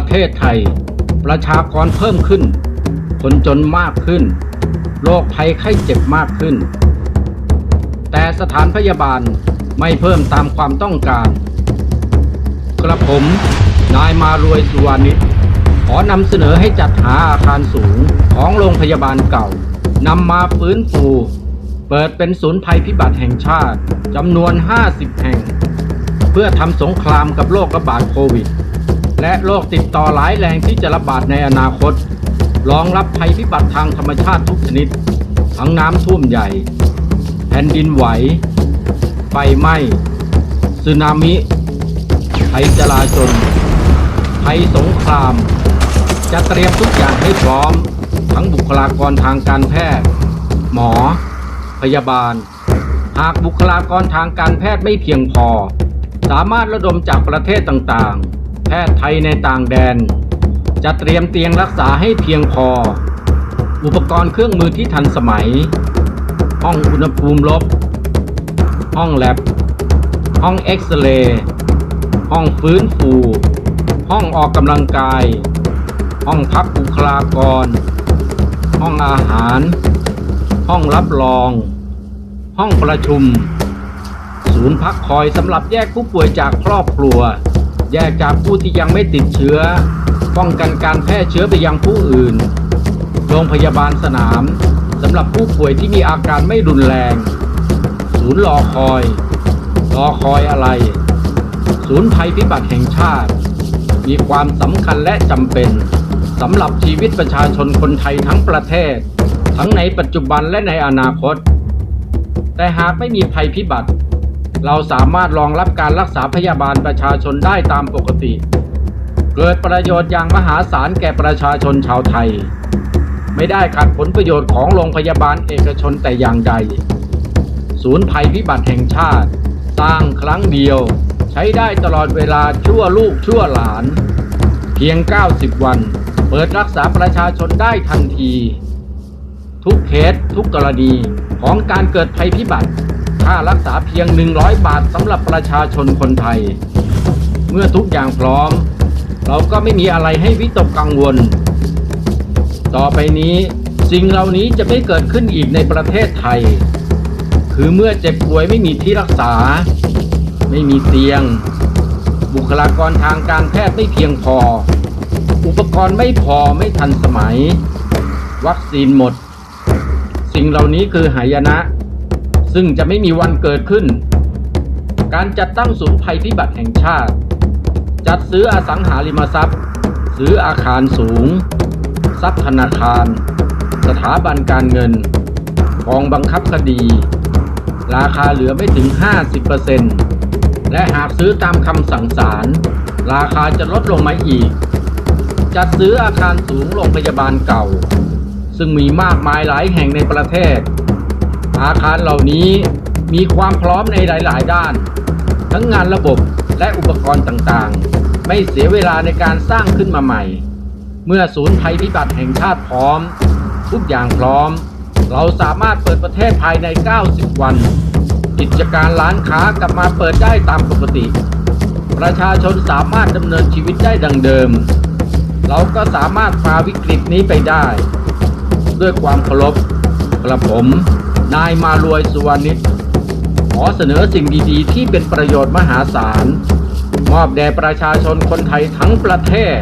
ประเทศไทย ประชากรเพิ่มขึ้น คนจนมากขึ้น โรคภัยไข้เจ็บมากขึ้น แต่สถานพยาบาลไม่เพิ่มตามความต้องการ กระผม นายมารวยสุวรรณิชขอนำเสนอให้จัดหาอาคารสูงของโรงพยาบาลเก่านำมาฟื้นฟู เปิดเป็นศูนย์ภัยพิบัติแห่งชาติจำนวน 50 แห่ง เพื่อทำสงครามกับโรคระบาดโควิด และโรคติดต่อหลายแรงที่จะระบาดในอนาคต รองรับภัยพิบัติทางธรรมชาติทุกชนิด ทั้งน้ำท่วมใหญ่ แผ่นดินไหว ไฟไหม้สึนามิ ภัยจลาจลภัยสงคราม จะเตรียมทุกอย่างให้พร้อม ทั้งบุคลากรทางการแพทย์ หมอ พยาบาล หากบุคลากรทางการแพทย์ไม่เพียงพอ สามารถระดมจากประเทศต่างๆ แพทย์ไทยในต่างแดน จะเตรียมเตียงรักษาให้เพียงพอ อุปกรณ์เครื่องมือที่ทันสมัย ห้องอุณหภูมิลบ ห้องแลบ ห้องเอ็กซเรย์ห้องฟื้นฟู ห้องออกกำลังกาย ห้องพักบุคลากร ห้องอาหาร ห้องรับรอง ห้องประชุม ศูนย์พักคอยสำหรับแยกผู้ป่วยจากครอบครัว แยกจากผู้ที่ยังไม่ติดเชื้อ ป้องกันการแพร่เชื้อไปยังผู้อื่น โรงพยาบาลสนามสำหรับผู้ป่วยที่มีอาการไม่รุนแรง ศูนย์รอคอย รอคอยอะไร ศูนย์ภัยพิบัติแห่งชาติ มีความสำคัญและจำเป็นสำหรับชีวิตประชาชนคนไทยทั้งประเทศ ทั้งในปัจจุบันและในอนาคต แต่หากไม่มีภัยพิบัติ เราสามารถรองรับการรักษาพยาบาลประชาชนได้ตามปกติ เกิดประโยชน์อย่างมหาศาลแก่ประชาชนชาวไทย ไม่ได้ขัดผลประโยชน์ของโรงพยาบาลเอกชนแต่อย่างใด ศูนย์ภัยพิบัติแห่งชาติ สร้างครั้งเดียว ใช้ได้ตลอดเวลาชั่วลูกชั่วหลาน เพียง 90 วัน เปิดรักษาประชาชนได้ทันที ทุกเคสทุกกรณีของการเกิดภัยพิบัติ ค่ารักษาเพียง 100 บาทสำหรับประชาชนคนไทย เมื่อทุกอย่างพร้อม เราก็ไม่มีอะไรให้วิตกกังวล ต่อไปนี้สิ่งเหล่านี้จะไม่เกิดขึ้นอีกในประเทศไทย คือเมื่อเจ็บป่วยไม่มีที่รักษา ไม่มีเตียง บุคลากรทางการแพทย์ไม่เพียงพอ อุปกรณ์ไม่พอไม่ทันสมัย วัคซีนหมด สิ่งเหล่านี้คือหายนะ ซึ่งจะไม่มีวันเกิดขึ้น การจัดตั้งศูนย์ภัยพิบัติแห่งชาติ จัดซื้ออสังหาริมทรัพย์ ซื้ออาคารสูง ทรัพย์ธนาคาร สถาบันการเงินกองบังคับคดี ราคาเหลือไม่ถึง 50%และหากซื้อตามคำสั่งศาลราคาจะลดลงมาอีก จัดซื้ออาคารสูงโรงพยาบาลเก่า ซึ่งมีมากมายหลายแห่งในประเทศ อาคารเหล่านี้มีความพร้อมในหลาย ๆ ด้าน ทั้งงานระบบและอุปกรณ์ต่างๆ ไม่เสียเวลาในการสร้างขึ้นมาใหม่ เมื่อศูนย์ภัยพิบัติแห่งชาติพร้อม ทุกอย่างพร้อม เราสามารถเปิดประเทศภายใน 90 วัน กิจการร้านค้ากลับมาเปิดได้ตามปกติ ประชาชนสามารถดำเนินชีวิตได้ดังเดิม เราก็สามารถฝ่าวิกฤตนี้ไปได้ ด้วยความเคารพกระผม นายมารวยสุวรรณิชขอเสนอสิ่งดีๆ ที่เป็นประโยชน์มหาศาล มอบแด่ประชาชนคนไทยทั้งประเทศ